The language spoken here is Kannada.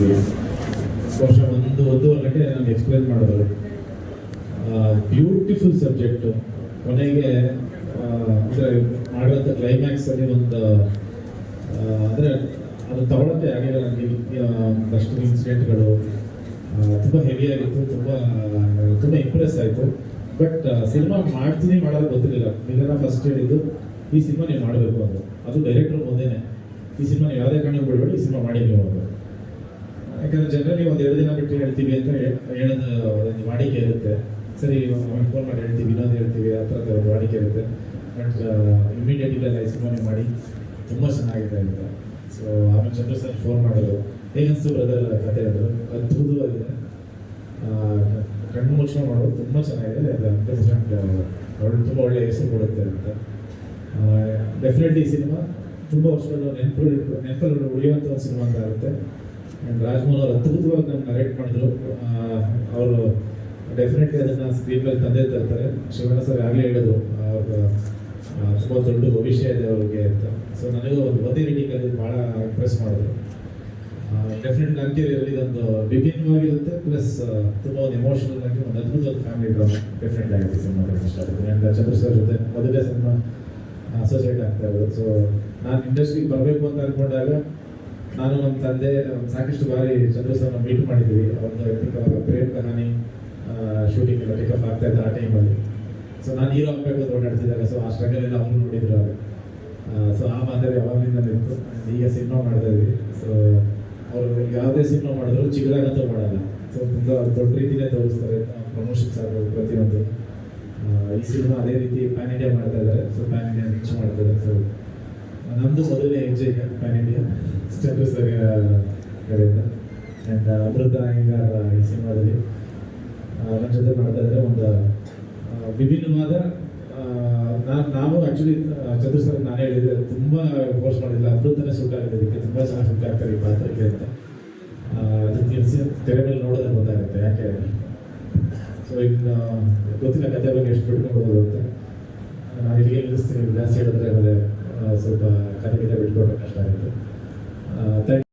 ಬಹುಶಃ ಒಂದು ಒಂದೂವರೆ ಗಂಟೆ ನನಗೆ ಎಕ್ಸ್ಪ್ಲೇನ್ ಮಾಡೋದು ಬ್ಯೂಟಿಫುಲ್ ಸಬ್ಜೆಕ್ಟು ಕೊನೆಗೆ ಅಂದ್ರೆ ಕ್ಲೈಮ್ಯಾಕ್ಸ್ ಅಲ್ಲಿ ಒಂದು ಅಂದರೆ ಅದು ತಗೊಳಕ್ಕೆ ಆಗಿಲ್ಲ ನನಗೆ ಅಷ್ಟು ಇನ್ಸಿಡೆಂಟ್ಗಳು ತುಂಬ ಹೆವಿ ಆಗಿತ್ತು, ತುಂಬ ತುಂಬ ಇಂಪ್ರೆಸ್ ಆಯಿತು. ಬಟ್ ಸಿನಿಮಾ ಮಾಡ್ತೀನಿ ಮಾಡೋದು ಗೊತ್ತಿರಲಿಲ್ಲ. ಮಿಲನ ಫಸ್ಟ್ ಹೇಳಿದ್ದು, ಈ ಸಿನಿಮಾ ನೀವು ಮಾಡಬೇಕು ಅಂತ ಅದು ಡೈರೆಕ್ಟರ್ ಮುಂದೆನೆ. ಈ ಸಿನಿಮಾ ನೀವು ಯಾವುದೇ ಕಾರಣಕ್ಕೆ ಬಿಡಬೇಡಿ, ಈ ಸಿನಿಮಾ ಮಾಡಿ ನೀವು ಯಾಕಂದ್ರೆ ಜನರಲಿ ಒಂದು ಎರಡು ದಿನ ಬಿಟ್ಟು ಹೇಳ್ತೀವಿ ಅಂತ ಹೇಳೋದು ಒಂದು ವಾಡಿಕೆ ಇರುತ್ತೆ. ಸರಿ, ಒಂದು ಫೋನ್ ಮಾಡಿ ಹೇಳ್ತೀವಿ, ಇನ್ನೊಂದು ಹೇಳ್ತೀವಿ, ಆ ಥರದ ಒಂದು ವಾಡಿಕೆ ಇರುತ್ತೆ. ಬಟ್ ಇಮಿಡಿಯೇಟ್ ಇಲ್ಲ ಸಿನಿಮಾನೆ ಮಾಡಿ ತುಂಬ ಚೆನ್ನಾಗಿದೆ ಅಂತ. ಸೊ ಆಮೇಲೆ ಚಂದ್ರ ಸರ್ ಫೋನ್ ಮಾಡಿದ್ರು. ಹೇಗನ್ಸ್ತು ಬ್ರದರ್ ಕತೆ ಅದು ಅದ್ಭುತವಾಗಿದೆ. ಕಣ್ಣು ಮುಚ್ಚಳ ಮಾಡೋದು ತುಂಬ ಚೆನ್ನಾಗಿದೆ. ಅದು ಹಂಡ್ರೆಡ್ ಅವಳು ತುಂಬ ಒಳ್ಳೆಯ ಹೆಸರು ಕೊಡುತ್ತೆ ಅಂತ. ಡೆಫಿನೆಟ್ಲಿ ಈ ಸಿನಿಮಾ ತುಂಬ ವರ್ಷಗಳು ನೆನಪು ನೆನಪಲ್ಲಿ ಉಳಿಯುವಂಥ ಒಂದು ಸಿನಿಮಾ ಅಂತ ಆಗುತ್ತೆ. ಆ್ಯಂಡ್ ರಾಜ್ಮೋಹನ್ ಅವರು ಅದ್ಭುತವಾಗಿ ನಾನು ನರೇಟ್ ಮಾಡಿದ್ರು. ಅವರು ಡೆಫಿನೆಟ್ಲಿ ಅದನ್ನು ಸ್ಕ್ರೀನ್ ಮೇಲೆ ತಂದೆ ತರ್ತಾರೆ. ಶಿವಣ್ಣ ಸರ್ ಆಗಲೇ ಹೇಳೋದು ಅವ್ರ ತುಂಬ ದೊಡ್ಡ ಭವಿಷ್ಯ ಇದೆ ಅವ್ರಿಗೆ ಅಂತ. ಸೊ ನನಗೂ ಒಂದು ಒಂದೇ ರೀಡಿಂಗಲ್ಲಿ ಭಾಳ ಇಂಪ್ರೆಸ್ ಮಾಡಿದ್ರು. ಡೆಫಿನೆಟ್ ಕೆರಿಯರಲ್ಲಿ ಇದೊಂದು ವಿಭಿನ್ನವಾಗಿರುತ್ತೆ ಪ್ಲಸ್ ತುಂಬ ಒಂದು ಎಮೋಷನಲ್ ಆಗಿ ಒಂದು ಅದ್ಭುತವಾದ ಫ್ಯಾಮಿಲಿ ಡ್ರಾಮಾ ಡೆಫಿನೆಟ್ ಆಗಿದೆ ಸಿನಿಮಾ ಇಷ್ಟ ಆಗುತ್ತೆ ಆ್ಯಂಡ್ ಚಂದ್ರ ಸರ್ ಜೊತೆ ಮೊದಲೇ ಸಿನಿಮಾ ಅಸೋಸಿಯೇಟ್ ಆಗ್ತಾ ಇರೋದು ಸೊ ನಾನು ಇಂಡಸ್ಟ್ರಿಗೆ ಬರಬೇಕು ಅಂತ ಅನ್ಕೊಂಡಾಗ ನಾನು ನಮ್ಮ ತಂದೆ ಸಾಕಷ್ಟು ಬಾರಿ ಚಂದ್ರ ಮೀಟ್ ಮಾಡಿದ್ವಿ ಅವ್ರದ್ದು ಎಪಿಕ ಪ್ರೇಮ್ ಕಹಾನಿ ಶೂಟಿಂಗ್ ಎಲ್ಲ ಪಿಕಪ್ ಆಗ್ತಾ ಇದ್ದ ಆ ಟೈಮಲ್ಲಿ ಸೊ ನಾನು ಹೀರೋ ಆಗಬೇಕು ಅಂತ ಓಡಾಡ್ತಿದ್ದಾಗ ಸೊ ಆ ಸ್ಟ್ರಗಲ್ ಎಲ್ಲ ಅವರು ನೋಡಿದ್ರು ಅವರು. ಸೊ ಆ ಮಾತಾಡಿ ಯಾವಾಗಲಿಂದ ನಿಂತು, ಈಗ ಸಿನಿಮಾ ಮಾಡ್ತಾ ಇದ್ವಿ. ಸೊ ಅವರು ಯಾವುದೇ ಸಿನಿಮಾ ಮಾಡಿದ್ರು ಚಿಕ್ಕದಾಗಂತೂ ಮಾಡಲ್ಲ. ಸೊ ತುಂಬ ದೊಡ್ಡ ರೀತಿನೇ ತೋರಿಸ್ತಾರೆ ಪ್ರಮೋಷನ್ಸ್ ಆಗ್ಬೋದು ಪ್ರತಿಯೊಂದು. ಈ ಸಿನಿಮಾ ಅದೇ ರೀತಿ ಪ್ಯಾನ್ ಇಂಡಿಯಾ ಮಾಡ್ತಾ ಇದ್ದಾರೆ. ಸೊ ಪ್ಯಾನ್ ಇಂಡಿಯಾ ರಿಚ್ ಮಾಡ್ತಾರೆ ಸೊ ನಮ್ಮದು ಮೊದಲನೇ ಹೆಜ್ಜೆ ಪ್ಯಾನ್ ಇಂಡಿಯಾ ಸರ್ ಕಡೆಯಿಂದ ಆ್ಯಂಡ್ ಅಮೃತ ಅಯ್ಯಂಗಾರ್ ಈ ಸಿನಿಮಾದಲ್ಲಿ ನನ್ನ ಜೊತೆ ಮಾಡ್ತಾ ಇದ್ದಾರೆ ಒಂದು ವಿಭಿನ್ನವಾದ ನಾನು ನಾವು ಆ್ಯಕ್ಚುಲಿ ಚಂದ್ರ ಸರ್ ನಾನು ಹೇಳಿದೆ ತುಂಬ ಫೋರ್ಸ್ ಮಾಡಿಲ್ಲ. ಅಮೃತನೇ ಸೂಟ್ ಆಗಿದೆ ಇದಕ್ಕೆ. ತುಂಬ ಚೆನ್ನಾಗಿ ಸೂಟ್ ಆಗ್ತಾರೆ ಈ ಪಾತ್ರಕ್ಕೆ ಅಂತ. ತೆರೆ ಮೇಲೆ ನೋಡಿದ್ರೆ ಗೊತ್ತಾಗುತ್ತೆ ಯಾಕೆ ಸೊ ಇನ್ನು, ಗೊತ್ತಿಲ್ಲ ಕತೆ ಬಗ್ಗೆ ಎಷ್ಟು ಬಿಟ್ಕೊಬೋದು ಅಂತ. ನಾನು ಇಲ್ಲಿಗೆ ನಿಲ್ಲಿಸ್ತೀನಿ. ಜಾಸ್ತಿ ಹೇಳಿದ್ರೆ ಆಮೇಲೆ ಸ್ವಲ್ಪ ಕತೆ ಬಿಟ್ಕೊಟ್ರೆ ಕಷ್ಟ ಆಗುತ್ತೆ. birthday